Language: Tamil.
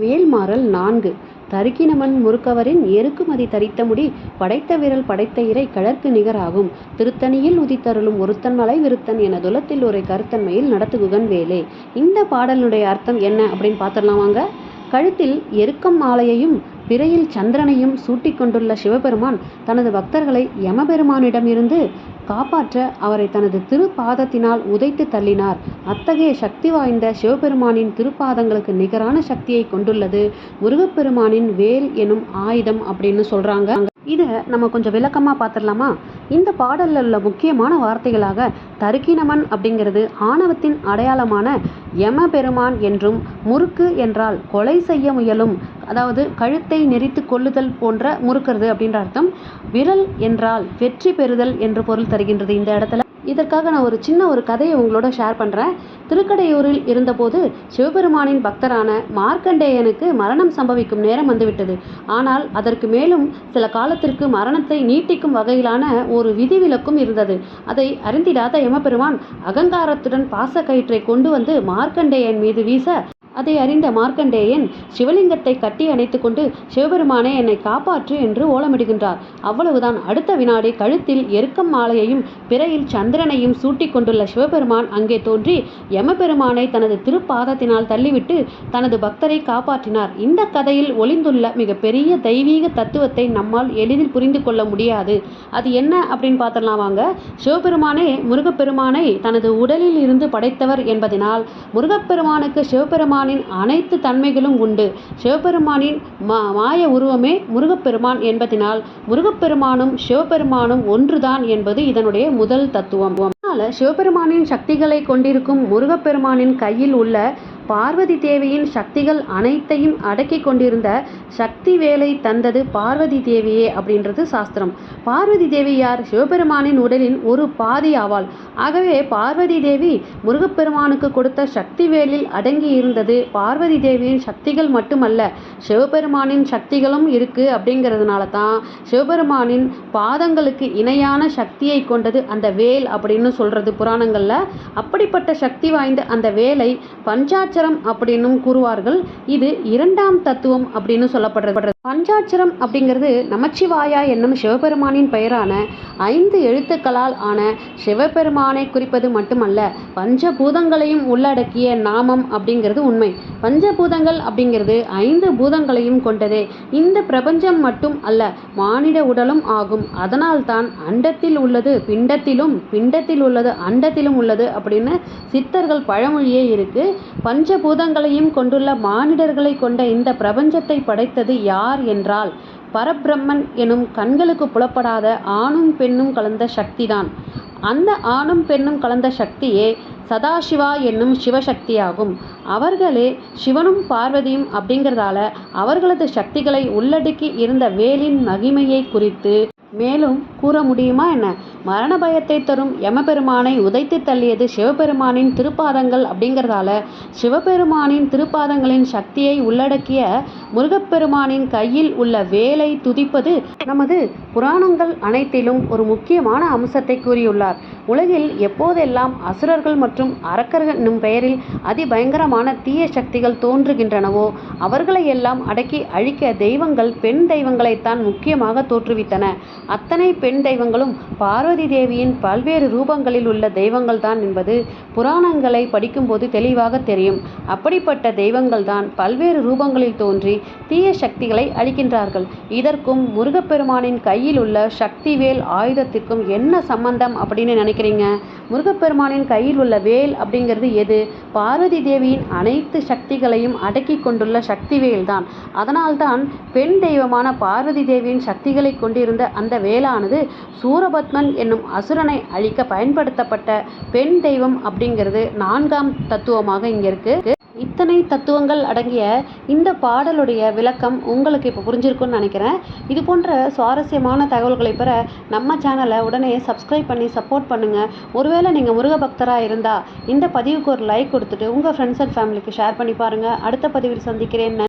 வேல்மாறல் நான்கு. தருக்கினமன் முறுக்கவரின் எருக்குமதி தரித்த முடி படைத்த விரல் படைத்த இறை கழற்கு நிகராகும். திருத்தணியில் உதித்தருளும் ஒருத்தன் மலை விருத்தன் என துலத்தில் ஒரு கருத்தன்மையில் நடத்துகுகன் வேலே. இந்த பாடலினுடைய அர்த்தம் என்ன அப்படின்னு பார்த்துடலாம் வாங்க கழுத்தில் எருக்கம் மாலையையும் பிறையில் சந்திரனையும் சூட்டிக் கொண்டுள்ள சிவபெருமான் தனது பக்தர்களை யமபெருமானிடமிருந்து காப்பாற்ற அவரை தனது திருப்பாதத்தினால் உதைத்து தள்ளினார். அத்தகைய சக்தி வாய்ந்த சிவபெருமானின் திருப்பாதங்களுக்கு நிகரான சக்தியை கொண்டுள்ளது. முருகப்பெருமானின் வேல் எனும் ஆயுதம் அப்படின்னு சொல்றாங்க. இதை நம்ம கொஞ்சம் விளக்கமாக பார்த்துடலாமா இந்த பாடலில் உள்ள முக்கியமான வார்த்தைகளாக தருக்கினமன் அப்படிங்கிறது ஆணவத்தின் அடையாளமான யம பெருமான் என்றும் முறுக்கு என்றால் கொலை செய்ய முயலும் அதாவது கழுத்தை நெரித்து கொள்ளுதல் போன்ற முறுக்கிறது அப்படின்ற அர்த்தம். விரல் என்றால் வெற்றி பெறுதல் என்று பொருள் தருகின்றது இந்த இடத்துல. இதற்காக நான் ஒரு சின்ன ஒரு கதையை உங்களோட ஷேர் பண்ணுறேன் திருக்கடையூரில் இருந்தபோது சிவபெருமானின் பக்தரான மார்க்கண்டேயனுக்கு மரணம் சம்பவிக்கும் நேரம் வந்துவிட்டது. ஆனால் அதற்கு மேலும் சில காலத்திற்கு மரணத்தை நீட்டிக்கும் வகையிலான ஒரு விதிவிலக்கும் இருந்தது. அதை அறிந்திடாத யமபெருமான் அகங்காரத்துடன் பாசக்கயிற்றை கொண்டு வந்து மார்க்கண்டேயன் மீது வீச அதை அறிந்த மார்க்கண்டேயன் சிவலிங்கத்தை கட்டி அணைத்துக்கொண்டு சிவபெருமானே என்னை காப்பாற்று என்று ஓலமிடுகின்றார். அவ்வளவுதான். அடுத்த வினாடி கழுத்தில் எருக்கம் மாலையையும் பிறையில் சந்திரனையும் சூட்டிக் கொண்டுள்ள சிவபெருமான் அங்கே தோன்றி யமபெருமானை தனது திருப்பாதத்தினால் தள்ளிவிட்டு தனது பக்தரை காப்பாற்றினார். இந்த கதையில் ஒளிந்துள்ள மிகப்பெரிய தெய்வீக தத்துவத்தை நம்மால் எளிதில் புரிந்து கொள்ள முடியாது. அது என்ன அப்படின்னு பார்த்துடலாம் வாங்க. சிவபெருமானே முருகப்பெருமானை தனது உடலில் இருந்து படைத்தவர் என்பதனால் முருகப்பெருமானுக்கு சிவபெருமான் சிவபெருமானின் அனைத்து தன்மைகளும் உண்டு. சிவபெருமானின் மா மாய உருவமே முருகப்பெருமான் என்பதினால் முருகப்பெருமானும் சிவபெருமானும் ஒன்றுதான் என்பது இதனுடைய முதல் தத்துவம். அதனால சிவபெருமானின் சக்திகளை கொண்டிருக்கும் முருகப்பெருமானின் கையில் உள்ள பார்வதி தேவியின் சக்திகள் அனைத்தையும் அடக்கி கொண்டிருந்த சக்தி வேலை தந்தது பார்வதி தேவியே அப்படின்றது சாஸ்திரம். பார்வதி தேவி யார்? சிவபெருமானின் உடலின் ஒரு பாதி ஆவாள். ஆகவே பார்வதி தேவி முருகப்பெருமானுக்கு கொடுத்த சக்தி வேலில் அடங்கி இருந்தது பார்வதி தேவியின் சக்திகள் மட்டுமல்ல சிவபெருமானின் சக்திகளும் இருக்கு அப்படிங்கிறதுனால தான் சிவபெருமானின் பாதங்களுக்கு இணையான சக்தியை கொண்டது அந்த வேல் அப்படின்னு சொல்றது புராணங்கள்ல. அப்படிப்பட்ட சக்தி வாய்ந்த அந்த வேலை பஞ்சாட்ச பஞ்சாட்சரம் அப்படின்னும் கூறுவார்கள். இது இரண்டாம் தத்துவம் அப்படின்னு சொல்லப்படுறது பஞ்சாட்சரம் அப்படிங்கிறது நமச்சிவாயா என்னும் சிவபெருமானின் பெயரான ஐந்து எழுத்துக்களால் ஆன சிவபெருமானை குறிப்பது மட்டுமல்ல பஞ்சபூதங்களையும் உள்ளடக்கிய நாமம் அப்படிங்கிறது உண்மை. பஞ்சபூதங்கள் அப்படிங்கிறது ஐந்து பூதங்களையும் கொண்டதே. இந்த பிரபஞ்சம் மட்டும் அல்ல மானிட உடலும் ஆகும். அதனால்தான் அண்டத்தில் உள்ளது பிண்டத்திலும் பிண்டத்தில் உள்ளது அண்டத்திலும் உள்ளது அப்படின்னு சித்தர்கள் பழமொழியே இருக்கு. பஞ்சபூதங்களையும் கொண்டுள்ள மானிடர்களை கொண்ட இந்த பிரபஞ்சத்தை படைத்தது யார்? யார் என்றால் பரபிரம்மன் எனும் கண்களுக்கு புலப்படாத ஆணும் பெண்ணும் கலந்த சக்திதான். அந்த ஆணும் பெண்ணும் கலந்த சக்தியே சதாசிவா என்னும் சிவசக்தியாகும். அவர்களே சிவனும் பார்வதியும் அப்படிங்கிறதால அவர்களது சக்திகளை உள்ளடக்கி இருந்த வேலின் மகிமையை குறித்து மேலும் கூற முடியுமா என்ன? மரண பயத்தை தரும் யமபெருமானை உதைத்து தள்ளியது சிவபெருமானின் திருப்பாதங்கள் அப்படிங்கிறதால சிவபெருமானின் திருப்பாதங்களின் சக்தியை உள்ளடக்கிய முருகப்பெருமானின் கையில் உள்ள வேலை துதிப்பது நமது புராணங்கள் அனைத்திலும் ஒரு முக்கியமான அம்சத்தை கூறியுள்ளார். உலகில் எப்போதெல்லாம் அசுரர்கள் மற்றும் அரக்கர்கள் என்னும் பெயரில் அதிபயங்கரமான தீய சக்திகள் தோன்றுகின்றனவோ அவர்களை எல்லாம் அடக்கி அழிக்க தெய்வங்கள் பெண் தெய்வங்களைத்தான் முக்கியமாக தோற்றுவித்தன. அத்தனை பெண் தெய்வங்களும் பார்வதி தேவியின் பல்வேறு ரூபங்களில் உள்ள தெய்வங்கள் தான் என்பது புராணங்களை படிக்கும்போது தெளிவாக தெரியும். அப்படிப்பட்ட தெய்வங்கள் தான் பல்வேறு ரூபங்களில் தோன்றி தீய சக்திகளை அளிக்கின்றார்கள். இதற்கும் முருகப்பெருமானின் கையில் உள்ள சக்தி வேல் ஆயுதத்திற்கும் என்ன சம்பந்தம் அப்படின்னு நினைக்கிறீங்க? முருகப்பெருமானின் கையில் உள்ள வேல் அப்படிங்கிறது எது? பார்வதி தேவியின் அனைத்து சக்திகளையும் அடக்கி கொண்டுள்ள சக்தி வேல் தான் அதனால்தான் பெண் தெய்வமான பார்வதி தேவியின் சக்திகளை கொண்டிருந்த அந்த வேலானது சூரபத்மன் என்னும் அசுரனை அழிக்க பயன்படுத்தப்பட்ட பெண் தெய்வம் அப்படிங்கிறது நான்காம் தத்துவமாக இங்கே இருக்குது இத்தனை தத்துவங்கள் அடங்கிய இந்த பாடலுடைய விளக்கம் உங்களுக்கு இப்போ புரிஞ்சிருக்கும்னு நினைக்கிறேன். இது போன்ற சுவாரஸ்யமான தகவல்களை பெற நம்ம சேனலை உடனே சப்ஸ்கிரைப் பண்ணி சப்போர்ட் பண்ணுங்கள் ஒருவேளை நீங்கள் முருக பக்தராக இருந்தால் இந்த பதிவுக்கு ஒரு லைக் கொடுத்துட்டு உங்கள் ஃப்ரெண்ட்ஸ் அண்ட் ஃபேமிலிக்கு ஷேர் பண்ணி பாருங்கள் அடுத்த பதிவில் சந்திக்கிறேன்.